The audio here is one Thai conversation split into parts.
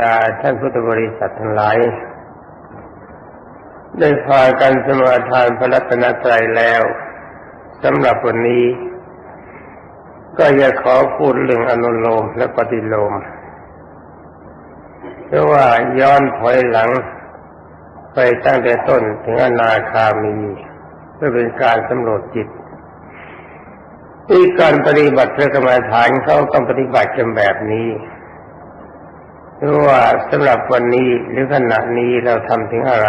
ดาท่านพุทธบริษัททั้งหลาย ได้พากันสมาทานพระรัตนตรัยแล้วสำหรับวันนี้ ก็จะขอพูดเรื่องอนุโลมและปฏิโลมเพราะว่าย้อนถอยหลัง ไปตั้งแต่ต้นถึงอนาคามี เพื่อเป็นการสำรวจจิตที่การปฏิบัติพระกรรมฐานเขาต้องปฏิบัติกันแบบนี้ หรือว่าสำหรับวันนี้หรือขณะนี้เราทำถึงอะไร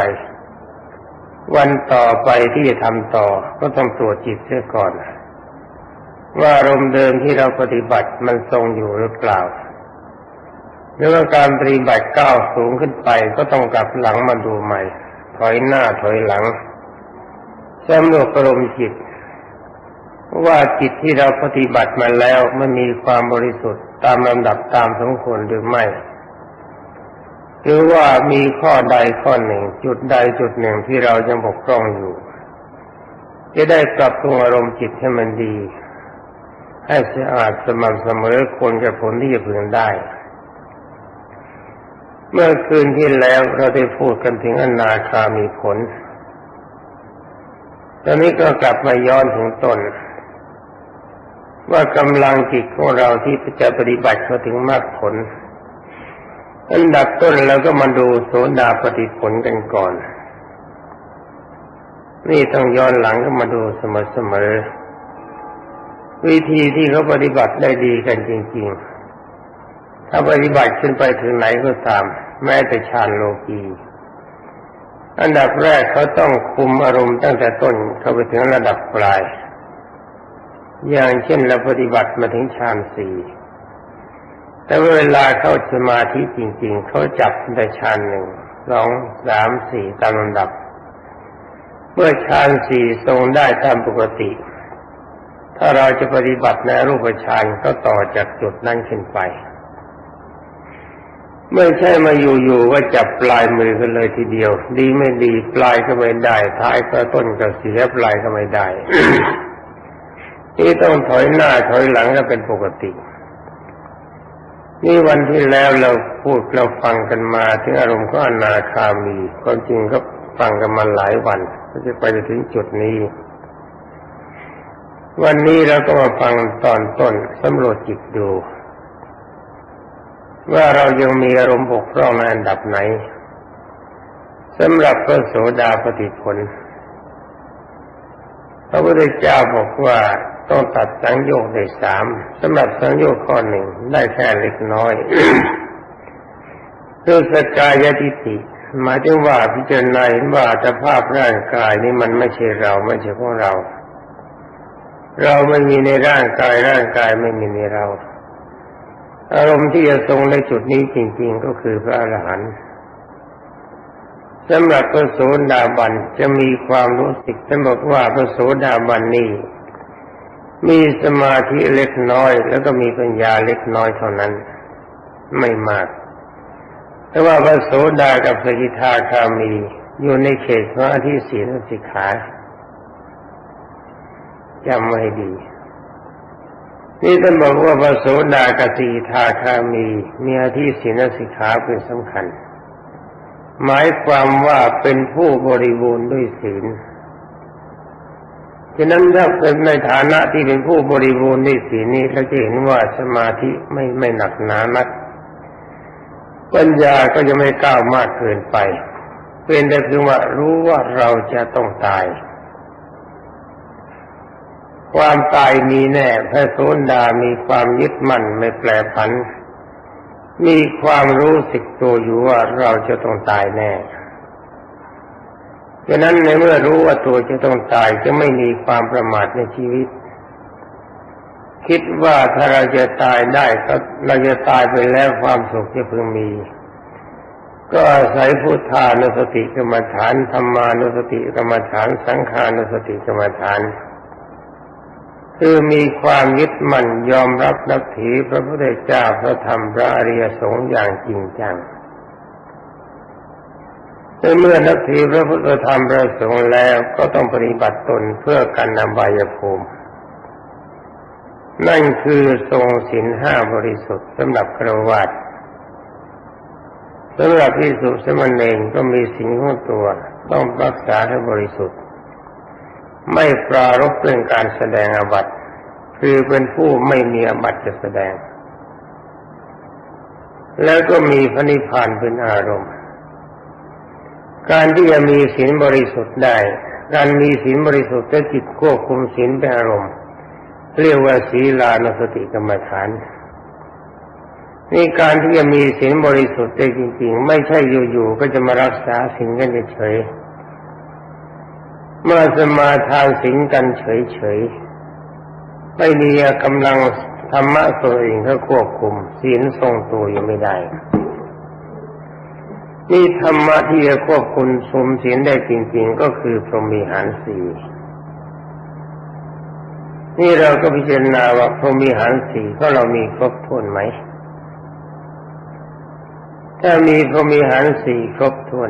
วันต่อไปที่จะทำต่อก็ต้องตรวจจิตเสียก่อน ว่าอารมณ์เดิมที่เราปฏิบัติมันทรงอยู่หรือเปล่า หรือว่าการปฏิบัติก้าวสูงขึ้นไปก็ต้องกลับหลังมาดูใหม่ ถอยหน้าถอยหลังสำรวจอารมณ์จิต ว่าจิตที่เราปฏิบัติมาแล้วมันมีความบริสุทธิ์ตามลำดับตามสมควรหรือไม่ หรือว่ามีข้อใดข้อหนึ่ง จุดใดจุดหนึ่งที่เรายังบกพร่องอยู่ จะได้ปรับปรุงอารมณ์จิตให้มันดี ให้สะอาดสม่ำเสมอควรกับผลที่จะพึงได้ เมื่อคืนที่แล้วเราได้พูดกันถึงอนาคามีผล ตอนนี้ก็กลับมาย้อนถึงตนว่ากำลังจิตของเราที่จะปฏิบัติเขาถึงมากผล อันดับต้นเราก็มาดูโสดาปฏิผลกันก่อน นี่ต้องย้อนหลังก็มาดูเสมอๆวิธีที่เขาปฏิบัติได้ดีกันจริง ๆ ถ้าปฏิบัติขึ้นไปถึงไหนก็ตาม แม้แต่ฌานโลกีอันดับแรกเขาต้องคุมอารมณ์ตั้งแต่ต้นเข้าไปถึงระดับปลาย อย่างเช่นเราปฏิบัติมาถึงฌานสี่ แต่เวลาเข้าสมาธิจริง ๆ เขาจับแต่ฌานหนึ่งสองสามสี่ตามลำดับ เมื่อฌานสี่ทรงได้ตามปกติ ถ้าเราจะปฏิบัติในรูปฌานก็ต่อจากจุดนั้นขึ้นไป ไม่ใช่มาอยู่ๆว่าจับปลายมือกันเลยทีเดียว ดีไม่ดีปลายก็ไม่ได้ ท้ายก็ต้นก็เสียปลายก็ไม่ได้ที่ต้องถอยหน้าถอยหลังก็เป็นปกติ นี่วันที่แล้วเราพูดเราฟังกันมาถึงอารมณ์ก็อนาคามีความจริงก็ฟังกันมาหลายวันก็จะไปถึงจุดนี้ วันนี้เราก็มาฟังตอนต้นสำรวจจิตดู ว่าเรายังมีอารมณ์บกพร่องในอันดับไหนสำหรับพระโสดาปฏิผลพระพุทธเจ้าบอกว่า ต้องตัดสังโยชน์ได้สามสำหรับสังโยชน์ข้อหนึ่งได้แค่เล็กน้อยคือสกายทิฏฐิหมายถึงว่าพิจารณาเห็นว่าสภาพร่างกายนี้มันไม่ใช่เราไม่ใช่ของเรา เราไม่มีในร่างกายร่างกายไม่มีในเรา อารมณ์ที่จะทรงในจุดนี้จริง ๆ ก็คือพระอรหันต์สำหรับพระโสดาบันจะมีความรู้สึกท่านบอกว่าพระโสดาบันนี้ มีสมาธิเล็กน้อย แล้วก็มีปัญญาเล็กน้อยเท่านั้น ไม่มาก แต่ว่าพระโสดากับสกิทาคามีอยู่ในเขตของอธิศีลสิกขาจำไว้ดี นี่ท่านบอกว่าพระโสดากับสกิทาคามีมีอธิศีลสิกขาเป็นสำคัญ หมายความว่าเป็นผู้บริบูรณ์ด้วยศีล ฉะนั้นถ้าเป็นในฐานะที่เป็นผู้บริบูรณ์ในสีนี้เราจะเห็นว่าสมาธิไม่ไม่หนักหนานัก ปัญญาก็จะไม่ก้าวมากเกินไป เป็นแต่เพียงว่ารู้ว่าเราจะต้องตาย ความตายมีแน่พระโสดามีความยึดมั่นไม่แปรผัน มีความรู้สึกตัวอยู่ว่าเราจะต้องตายแน่ ฉะนั้นในเมื่อรู้ว่าตัวจะต้องตายจะไม่มีความประมาทในชีวิต คิดว่าถ้าเราจะตายได้ก็เราจะตายไปแล้วความสุขจะพึงมี ก็อาศัยพุทธานุสติกรรมฐานธรรมานุสติกรรมฐาน สังขานุสติกรรมฐาน คือมีความยึดมั่นยอมรับนับถือพระพุทธเจ้าพระธรรมพระอริยสงฆ์อย่างจริงจัง แต่เมื่อนับถือพระพุทธธรรมพระสงฆ์แล้วก็ต้องปฏิบัติตนเพื่อกันนำบายภูมิ นั่นคือทรงศีลห้าบริสุทธิ์สำหรับครวัตสำหรับพิสุสมณเณรก็มีสิ่งของตัวต้องรักษาให้บริสุทธิ์ ไม่ปรารบเรื่องการแสดงอบัตคือเป็นผู้ไม่มีอบัตจะแสดง แล้วก็มีพระนิพพานเป็นอารมณ์ การที่จะมีศีลบริสุทธิ์ได้ การมีศีลบริสุทธิ์และจิตควบคุมศีลเป็นอารมณ์ เรียกว่าศีลานสติกรรมฐานนี่การที่จะมีศีลบริสุทธิ์ได้จริง ๆ ไม่ใช่อยู่ๆก็จะมารักษาศีลกันเฉยเมื่อสมาทานศีลกันเฉยๆไม่มีกำลังธรรมะตัวเองเขาควบคุมศีลทรงตัวอยู่ไม่ได้ นี่ธรรมะที่จะควบคุมสมศีลได้จริงๆก็คือพรหมีหารสีนี่เราก็พิจารณาว่าพรหมีหารสีก็เรามีครบถ้วนไหม ถ้ามีพรหมีหารสีครบถ้วน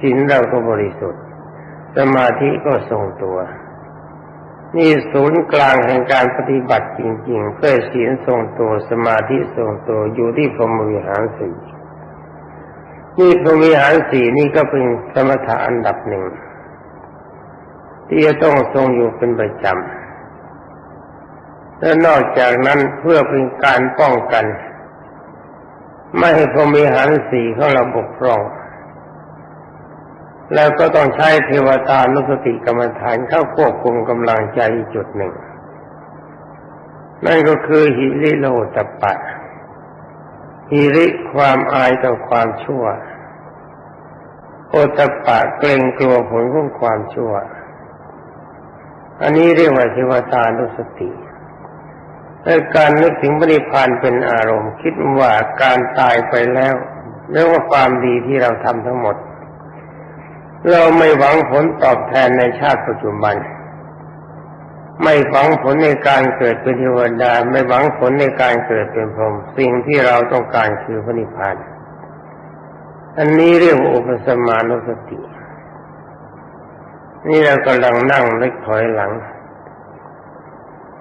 ศีลเราก็บริสุทธิ์ สมาธิก็ทรงตัว นี่ศูนย์กลางแห่งการปฏิบัติจริง ๆ เพื่อศีลทรงตัวสมาธิทรงตัวอยู่ที่พรหมวิหารสี่ นี่พรมวิหารสี่นี่ก็เป็นสมถะอันดับหนึ่ง ที่จะต้องทรงอยู่เป็นประจำและนอกจากนั้นเพื่อเป็นการป้องกัน ไม่ให้พรมวิหารสี่ของเราบกพร่อง แล้วก็ต้องใช้เทวตานุสติกรรมฐานเข้าควบคุมกำลังใจจุดหนึ่ง นั่นก็คือหิริโลตปะ หิริความอายต่อความชั่ว โอตปะเกรงกลัวผลของความชั่ว อันนี้เรียกว่าเทวตานุสติและการนึกถึงปณิพานเป็นอารมณ์ คิดว่าการตายไปแล้วเรียกว่าความดีที่เราทำทั้งหมด เราไม่หวังผลตอบแทนในชาติปัจจุบัน ไม่หวังผลในการเกิดเป็นเทวดา ไม่หวังผลในการเกิดเป็นพรหมสิ่งที่เราต้องการคือพระนิพพาน อันนี้เรียกว่าอุปสมานุสติ นี่เรากำลังนั่งเล็กถอยหลัง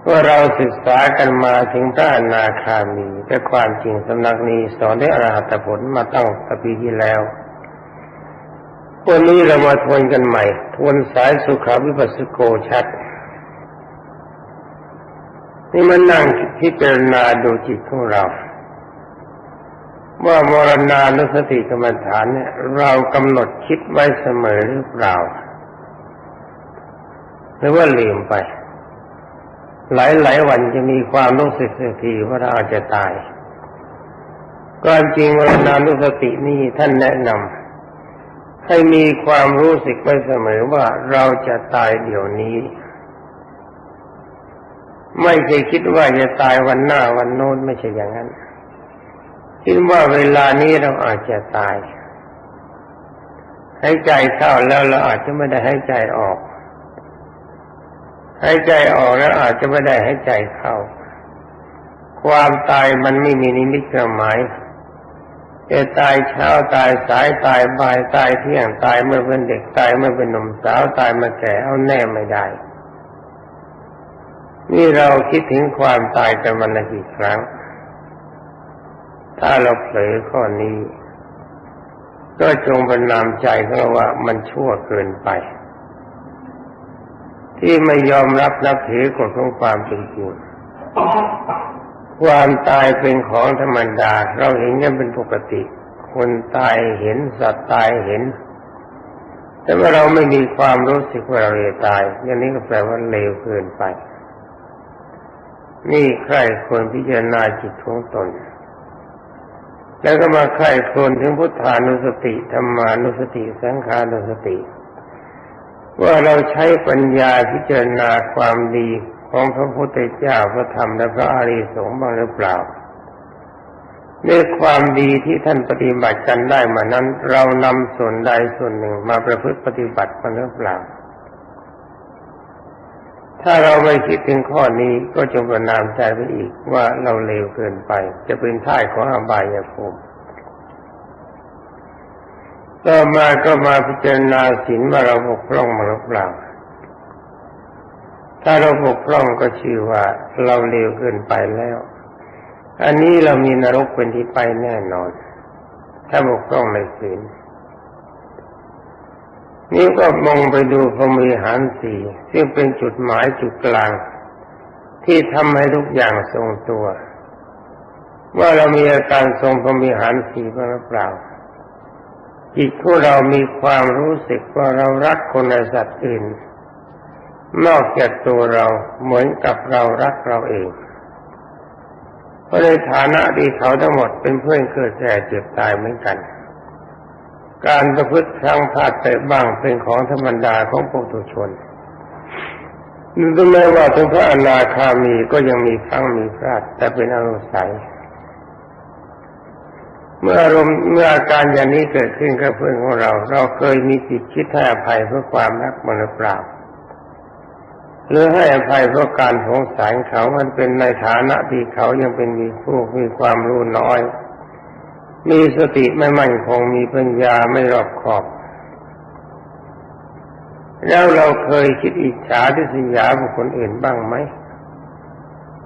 ว่าเราศึกษากันมาถึงพระอนาคามี แต่ความจริงสำนักนี้สอนได้อรหัตผลมาตั้งแต่ปีที่แล้ววันนี้เรามาทวนกันใหม่ ทวนสายสุขาวิปัสสโกชัด นี่มันนั่งพิจารณาดูจิตของเรา ว่ามรณานุสติกรรมฐานเนี่ยเรากำหนดคิดไว้เสมอหรือเปล่าหรือว่าลืมไป หลายหลายวันจะมีความรู้สึกสักทีว่าเราอาจจะตายความจริงมรณานุสตินี่ท่านแนะนำให้มีความรู้สึกไว้เสมอว่าเราจะตายเดี๋ยวนี้ ไม่เคยคิดว่าจะตายวันหน้าวันโน้นไม่ใช่อย่างนั้น คิดว่าเวลานี้เราอาจจะตายหายใจเข้าแล้วเราอาจจะไม่ได้หายใจออกหายใจออกแล้วอาจจะไม่ได้หายใจเข้า ความตายมันไม่มีนิมิตหมายจะตายเช้าตายสายตายบ่ายตายเที่ยงตายเมื่อเป็นเด็กตายเมื่อเป็นหนุ่มสาวตายเมื่อแก่เอาแน่ไม่ได้ นี่เราคิดถึงความตายกันมันกี่ครั้ง ถ้าเราเผลอข้อนี้ ก็จงประนามใจเราว่ามันชั่วเกินไป ที่ไม่ยอมรับนับถือกฎของความเป็นจริงความตายเป็นของธรรมดา เราเห็นกันเป็นปกติ คนตายเห็นสัตว์ตายเห็น แต่ว่าเราไม่มีความรู้สึกว่าเราจะตายอย่างนี้ก็แปลว่าเลวเกินไป นี่ใครควรพิจารณาจิตของตน แล้วก็มาใครควรถึงพุทธานุสติธรรมานุสติสังขานุสติ ว่าเราใช้ปัญญาพิจารณาความดีของพระพุทธเจ้าพระธรรมและพระอริยสงฆ์บ้างหรือเปล่าในความดีที่ท่านปฏิบัติกันได้มานั้น เรานำส่วนใดส่วนหนึ่งมาประพฤติปฏิบัติมันหรือเปล่า ถ้าเราไม่คิดถึงข้อนี้ก็จงประนามใจไปอีกว่าเราเลวเกินไป จะเป็นท่ายของอบายภูมิต่อมาก็มาพิจารณาศีลว่าเราบกพร่องมาหรือเปล่า ถ้าเราบกพร่องก็ชื่อว่าเราเลวเกินไปแล้ว อันนี้เรามีนรกเป็นที่ไปแน่นอน ถ้าบกพร่องในศีล นี่ก็มองไปดูพรหมีหารสี่ซึ่งเป็นจุดหมายจุดกลาง ที่ทำให้ทุกอย่างทรงตัว ว่าเรามีอาการทรงพรหมีหารสี่บ้างหรือเปล่าจิตของเรามีความรู้สึกว่าเรารักคนในสัตว์อื่น นอกจากตัวเราเหมือนกับเรารักเราเองเพราะในฐานะที่เขาทั้งหมดเป็นเพื่อนเกิดแก่เจ็บตายเหมือนกัน การประพฤติพลังพลาดไปบ้างเป็นของธรรมดาของปุถุชนถึงแม้ว่าถึงพระอนาคามีก็ยังมีพลังมีพลาดแต่เป็นอนุสัยเมื่ออารมณ์เมื่ออาการอย่างนี้เกิดขึ้นกับเพื่อนของเรา เราเคยมีจิตคิดให้อภัยเพื่อความรักมันหรือเปล่าหรือให้อภัยเพราะการสงสารเขามันเป็นในฐานะที่เขายังเป็นมีผู้มีความรู้น้อย มีสติไม่มั่นคงมีปัญญาไม่รอบคอบ แล้วเราเคยคิดอิจฉาทิษยาบุคคลอื่นบ้างไหม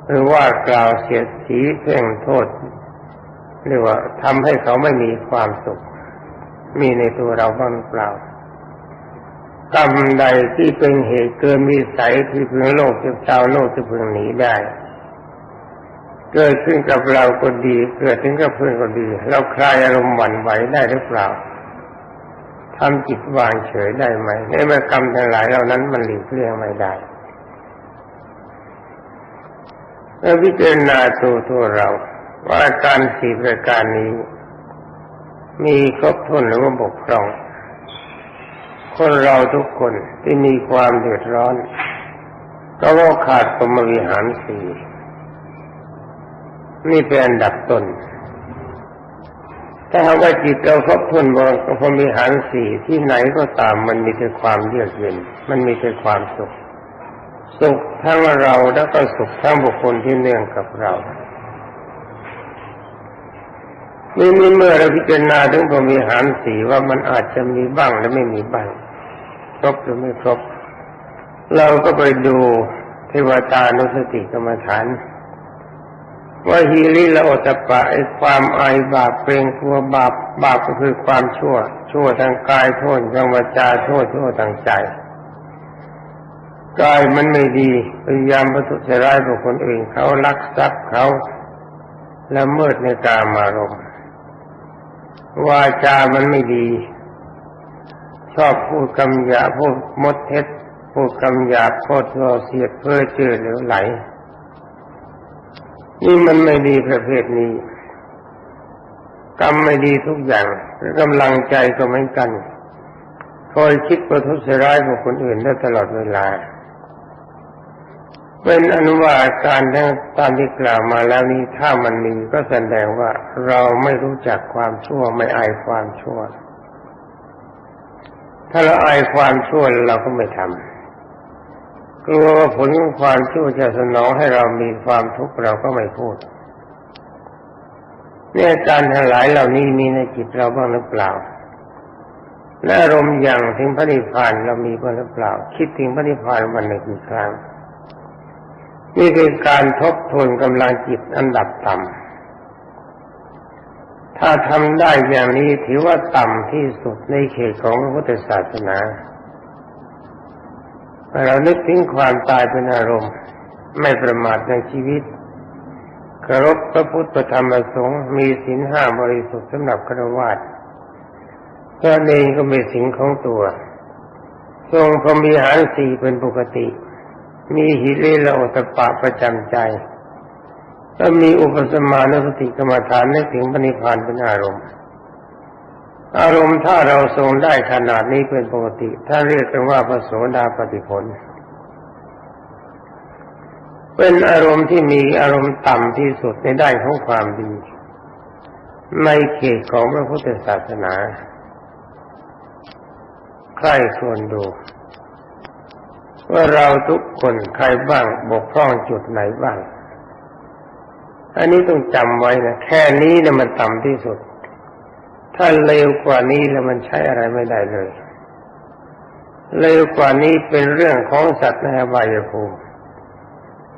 หรือว่ากล่าวเสียดสีเพ่งโทษเรียกว่าทำให้เขาไม่มีความสุข มีในตัวเราบ้างหรือเปล่ากรรมใดที่เป็นเหตุเกินวิสัยที่พึงโลกจะชาวโลกจะพึงหนีได้ เกิดขึ้นกับเราก็ดี เกิดขึ้นกับเพื่อนก็ดี เราคลายอารมณ์หวั่นไหวได้หรือเปล่าทำจิตวางเฉยได้ไหมในเมื่อกรรมทั้งหลายเหล่านั้นมันหลีกเลี่ยงไม่ได้เมื่อพิจารณาตัวตัวเราว่าอาการสี่ประการนี้ มีครบถ้วนหรือว่าบกพร่อง คนเราทุกคนที่มีความเดือดร้อน ก็ว่าขาดสมวิหารสี่ นี่เป็นอันดับต้น ถ้าหากว่าจิตเราครบถ้วนบริพรมีหารสี่ที่ไหนก็ตามมันมีแต่ความเยือกเย็น มันมีแต่ความสุข สุขทั้งเราแล้วก็สุขทั้งบุคคลที่เนื่องกับเรานี่มีเมื่อเราพิจารณาถึงพรมีหารสีว่ามันอาจจะมีบ้างและไม่มีบ้างครบหรือไม่ครบ เราก็ไปดูเทวตานุสติกรรมฐาน ว่าฮีริละโอตปะไอความอายบาปเกรงกลัวบาปบาปก็คือความชั่ว ชั่วทางกายโทษทางวาจาโทษชั่วทางใจกายมันไม่ดีพยายามประทุษร้ายบุคคลอื่นเขาลักทรัพย์เขาละเมิดในกามารมวาจามันไม่ดี ชอบพูดคำหยาพูดมดเท็จพูดคำหยาพูดโ่อเสียดเพ้อเจือเหลวไหล นี่มันไม่ดีประเภทนี้ กรรมไม่ดีทุกอย่างกำลังใจก็เหมือนกันคอยคิดประทุษร้ายบุคคลอื่นได้ตลอดเวลา เป็นอนุวาการทั้งตามที่กล่าวมาแล้วนี้ถ้ามันมีก็แสดงว่าเราไม่รู้จักความชั่วไม่อายความชั่ว ถ้าเราอายความชั่วเราก็ไม่ทำ กลัวว่าผลของความชั่วจะสนองให้เรามีความทุกข์เราก็ไม่พูดเนี่ยการทั้งหลายเหล่านี้มีในจิตเราบ้างหรือเปล่าและอารมณ์อย่างถึงพระนิพพานเรามีบ้างหรือเปล่า คิดถึงพระนิพพานวันหนึ่งกี่ครั้งนี่คือการทบทวนกำลังจิตอันดับต่ำถ้าทำได้อย่างนี้ถือว่าต่ำที่สุดในเขตของพระพุทธศาสนา เรานึกถึงความตายเป็นอารมณ์ ไม่ประมาทในชีวิตเคารพพระพุทธธรรมสงค์มีศีลห้าบริสุทธิ์สำหรับครวาสพระเองก็มีศีลของตัว ทรงพรมีหารสี่เป็นปกติ มีหิริและอตปะประจำใจและมีอุปสมานุสติกรรมฐานในถึงปณิพานเป็นอารมณ์ อารมณ์ถ้าเราทรงได้ขนาดนี้เป็นปกติ ถ้าเรียกกันว่าพระโสดาปฏิผล เป็นอารมณ์ที่มีอารมณ์ต่ำที่สุดในด้านของความดี ในเขตของพระพุทธศาสนา ใครควรดู ว่าเราทุกคนใครบ้างบกพร่องจุดไหนบ้าง อันนี้ต้องจำไว้นะ แค่นี้นะมันต่ำที่สุด ถ้าเร็วกว่านี้แล้วมันใช้อะไรไม่ได้เลย เร็วกว่านี้เป็นเรื่องของสัตว์ในอบายภูมิ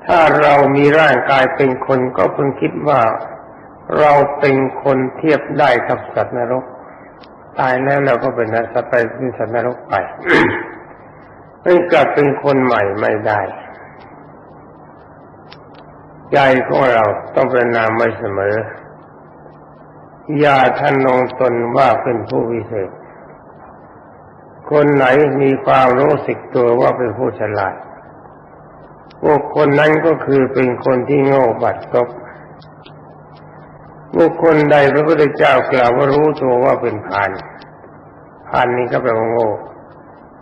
ถ้าเรามีร่างกายเป็นคนก็เพิ่งคิดว่าเราเป็นคนเทียบได้กับสัตว์นรก ตายแล้วเราก็เป็นสัตว์ไปเป็นสัตว์นรกไปไม่กลับเป็นคนใหม่ไม่ได้ใจของเราต้องเป็นนามไม่เสมอ อย่าท่านลงตนว่าเป็นผู้วิเศษ คนไหนมีความรู้สึกตัวว่าเป็นผู้ฉลาด พวกคนนั้นก็คือเป็นคนที่โง่บัดซบบุคคลใดพระพุทธเจ้ากล่าวว่ารู้ตัวว่าเป็นพานพานนี้ก็แปลว่าโง่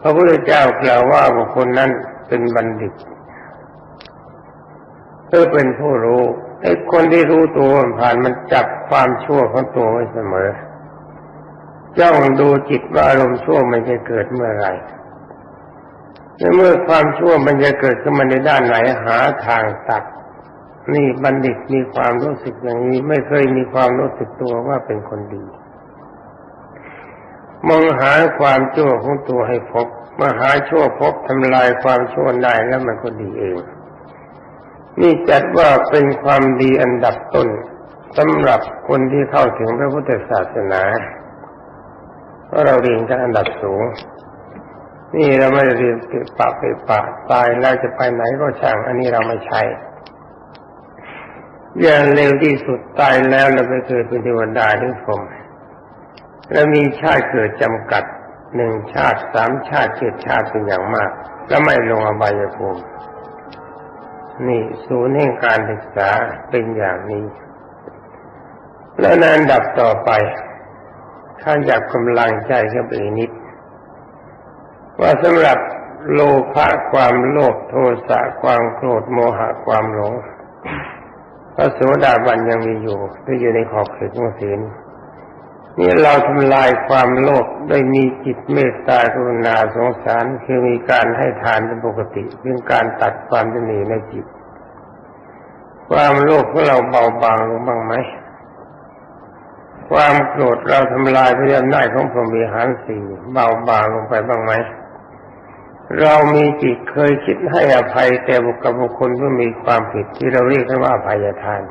พระพุทธเจ้ากล่าวว่าบุคคลนั้นเป็นบัณฑิตเพื่อเป็นผู้รู้ ไอ้คนที่รู้ตัวผ่านมันจับความชั่วของตัวไว้เสมอ จ้องดูจิตว่าอารมณ์ชั่วมันจะเกิดเมื่อไหร่เมื่อความชั่วมันจะเกิดขึ้นมาในด้านไหนหาทางตัด นี่บัณฑิตมีความรู้สึกอย่างนี้ ไม่เคยมีความรู้สึกตัวว่าเป็นคนดีมองหาความชั่วของตัวให้พบมาหาชั่วพบทำลายความชั่วได้แล้วมันก็ดีเอง นี่จัดว่าเป็นความดีอันดับต้นสำหรับคนที่เข้าถึงพระพุทธศาสนาเพราะเราเรียนกันอันดับสูง นี่เราไม่ได้เรียนติดปากไปปากตายแล้วจะไปไหนก็ช่าง อันนี้เราไม่ใช่อย่างเร็วที่สุดตายแล้วเราไปเกิดเป็นเทวดาหรือพรหมแล้วมีชาติเกิดจำกัดหนึ่งชาติสามชาติเจ็ดชาติเป็นอย่างมาก แล้วไม่ลงอบายภูมิ นี่ศูนย์แห่งการศึกษาเป็นอย่างนี้ และในอันดับต่อไปท่านอยากกำลังใจขึ้นไปอีกนิด ว่าสำหรับโลภะความโลภโทสะความโกรธโมหะความหลงพระโสดาบันยังมีอยู่ที่อยู่ในขอบเขตของศีลนี่เราทำลายความโลภด้มีจิตเมตตากรุณาสงสารคือมีการให้ทานเป็นปกติเป็นการตัดความตนีในจิต ความโลภของเราเบาบางลงบ้างไหม ความโกรธเราทำลายพยอำนาจของพรหมีหารสี่เบาบางลงไปบ้างไหม เรามีจิตเคยคิดให้อภัยแก่บุคคลบุคคลที่มีความผิดที่เราเรียกว่าอภัยทาน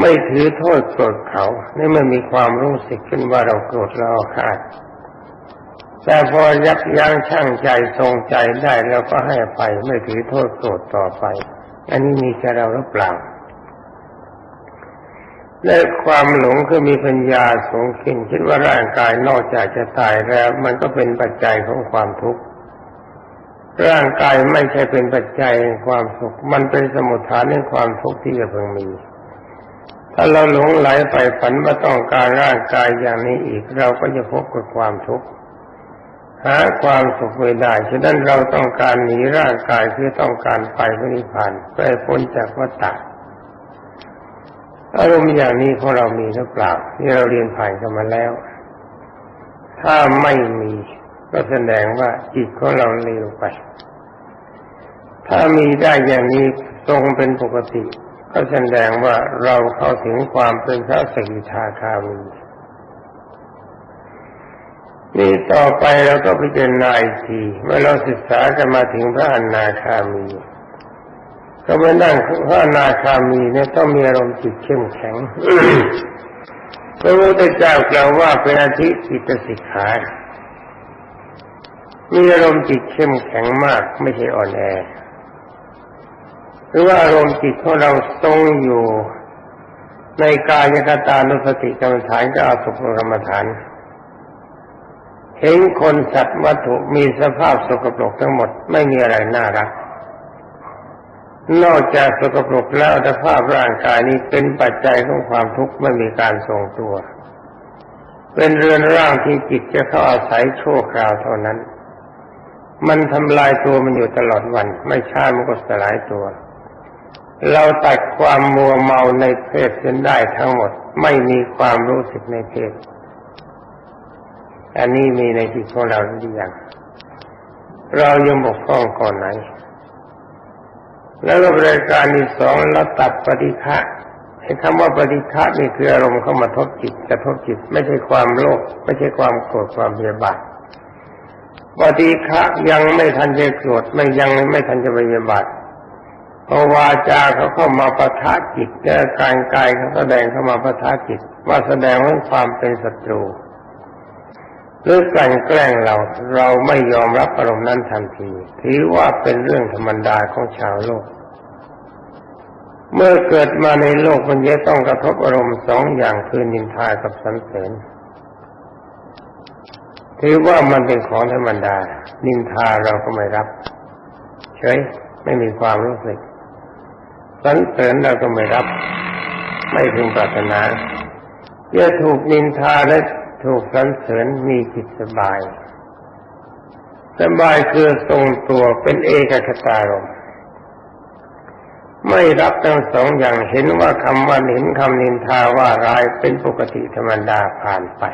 ไม่ถือโทษโกรธเขานี่ไม่มีความรู้สึกขึ้นว่าเราโกรธเราขาดแต่พอยับยั้งชั่งใจทรงใจได้เราก็ให้อภัยไม่ถือโทษโกรธต่อไป อันนี้มีแค่เราหรือเปล่า และความหลงคือมีปัญญาสูงขึ้นคิดว่าร่างกายนอกจากจะตายแล้ว มันก็เป็นปัจจัยของความทุกข์ร่างกายไม่ใช่เป็นปัจจัยแห่งความสุข มันเป็นสมุทฐานแห่งความทุกข์ที่จะเพิ่งมี ถ้าเราหลงไหลไปฝันว่าต้องการร่างกายอย่างนี้อีก เราก็จะพบกับความทุกข์ หาความสุขไม่ได้ ฉะนั้นเราต้องการหนีร่างกายเพื่อต้องการไปพระนิพพานไปพ้นจากวัฏฏะอารมณ์อย่างนี้ของเรามีหรือเปล่าที่เราเรียนผ่านกันมาแล้ว ถ้าไม่มีก็แสดงว่าจิตของเราเลวไป ถ้ามีได้อย่างนี้ทรงเป็นปกติ ก็แสดงว่าเราเข้าถึงความเป็นพระสกิทาคามี นี่ต่อไปเราก็พิจารณาอีกทีเมื่อเราศึกษากันมาถึงพระอนาคามี ก็มานั่งพระอนาคามีเนี่ยต้องมีอารมณ์จิตเข้มแข็งพระพุทธเจ้ากล่าวว่าเป็นอาทิจิตสิกขามีอารมณ์จิตเข้มแข็งมากไม่ใช่อ่อนแอหรือว่าอารมณ์จิตของเราทรงอยู่ในกายกตานุสติกรรมฐานก็อาสุภกรรมฐาน เห็นคนสัตว์วัตถุมีสภาพสกปรกทั้งหมดไม่มีอะไรน่ารัก นอกจากสกปรกแล้วสภาพร่างกายนี้เป็นปัจจัยของความทุกข์ไม่มีการทรงตัว เป็นเรือนร่างที่จิตจะเข้าอาศัยชั่วคราวเท่านั้น มันทำลายตัวมันอยู่ตลอดวัน ไม่ช้ามันก็สลายตัว เราตัดความมัวเมาในเพศเส้นได้ทั้งหมด ไม่มีความรู้สึกในเพศ อันนี้มีในจิตของเราหรือยังเรายังบกพร่องก่อนไหน แล้วก็รายการที่สองเราตัดปฏิฆะไอ้คำว่าปฏิฆะนี่คืออารมณ์เข้ามาทบจิตกระทบจิต ไม่ใช่ความโลภไม่ใช่ความโกรธความเบียบาทปฏิฆะยังไม่ทันจะโกรธไม่ยังไม่ทันจะเบียบาทพอวาจาเขาเข้ามาประทะจิตและการกายเขาแสดงเข้ามาประทะจิต ว่าแสดงว่าความเป็นศัตรู หรือกลั่นแกล้งเราเราไม่ยอมรับอารมณ์นั้นทันทีถือว่าเป็นเรื่องธรรมดาของชาวโลก เมื่อเกิดมาในโลกมันจะต้องกระทบอารมณ์สองอย่างคือนินทากับสรรเสริญถือว่ามันเป็นของธรรมดา นินทาเราก็ไม่รับ เฉยไม่มีความรู้สึกสรรเสริญเราก็ไม่รับ ไม่พึงปรารถนาจะถูกนินทาและ ถูกสรรเสริญมีจิตสบาย สบายคือทรงตัวเป็นเอกคตารมไม่รับทั้งสองอย่างเห็นว่าคำว่าเห็นคำนินทาว่าร้ายเป็นปกติธรรมดาผ่านไป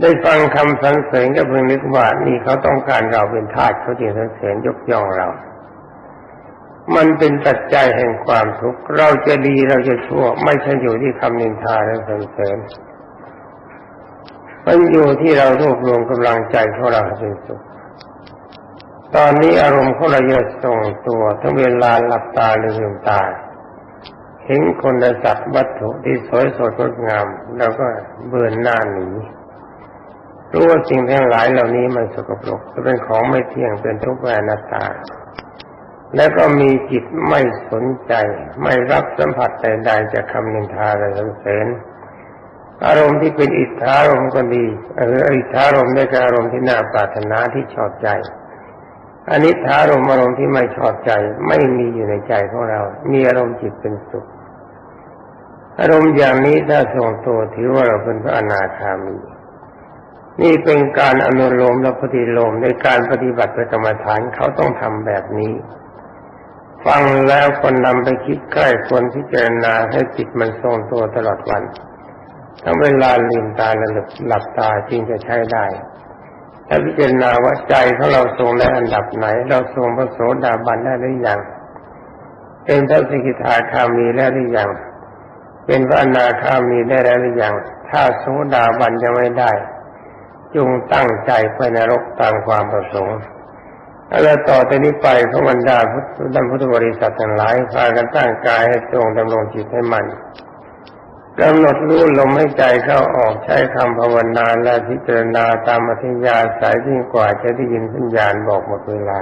ได้ฟังคำสรรเสริญก็เพิ่งนึกว่านี่เขาต้องการเราเป็นทาสเขาจึงสรรเสริญยกย่องเรามันเป็นปัจจัยแห่งความทุกข์ เราจะดีเราจะชั่ว ไม่ใช่อยู่ที่คำนินทาและสรรเสริญ มันอยู่ที่เรารวบรวมกำลังใจของเราให้เป็นสุขตอนนี้อารมณ์ของเราจะส่งตัวทั้งเวลาหลับตาหรือลืมตา เห็นคนและสัตว์วัตถุที่สวยสดงดงามแล้วก็เบือนหน้าหนีรู้ว่าสิ่งทั้งหลายเหล่านี้มันสกปรกจะเป็นของไม่เที่ยงเป็นทุกข์แวนาตา แล้วก็มีจิตไม่สนใจ ไม่รับสัมผัสใดๆจากคำนินทาและสรรเสริญ อารมณ์ที่เป็นอิทธารมณ์ก็ดีเอออิทธารมณ์ได้กับอารมณ์ที่น่าปรารถนาที่ชอบใจอันนี้ทารมณ์อารมณ์ที่ไม่ชอบใจ ไม่มีอยู่ในใจของเรา มีอารมณ์จิตเป็นสุข อารมณ์อย่างนี้ถ้าทรงตัวถือว่าเราเป็นพระอนาคามี นี่เป็นการอนุโลมและปฏิโลมในการปฏิบัติประกรรมฐานเขาต้องทำแบบนี้ ฟังแล้วคนนำไปคิดใกล้ควรพิจารณาให้จิตมันทรงตัวตลอดวัน ทั้งเวลาลืมตาและหลับตาจึงจะใช้ได้ถ้าพิจารณาว่าใจของเราทรงในอันดับไหน เราทรงพระโสดาบันได้หรือยังเป็นพระสกิทาคามีแล้วหรือยังเป็นพระอนาคามีได้แล้วหรือยังถ้าโสดาบันยังไม่ได้ จงตั้งใจไปนรกตามความประสงค์แล้วต่อจากนี้ไปพระบรรดาพุทธพุทธบริษัททั้งหลายพากันตั้งกายให้ตรงดำรงจิตให้มัน กำหนดรู้ลมให้ใจเข้าออกใช้คำภาวนาและพิจารณาตามอธิยาสายยิ่งกว่าจะได้ยินสัญญาณบอกหมดเวลา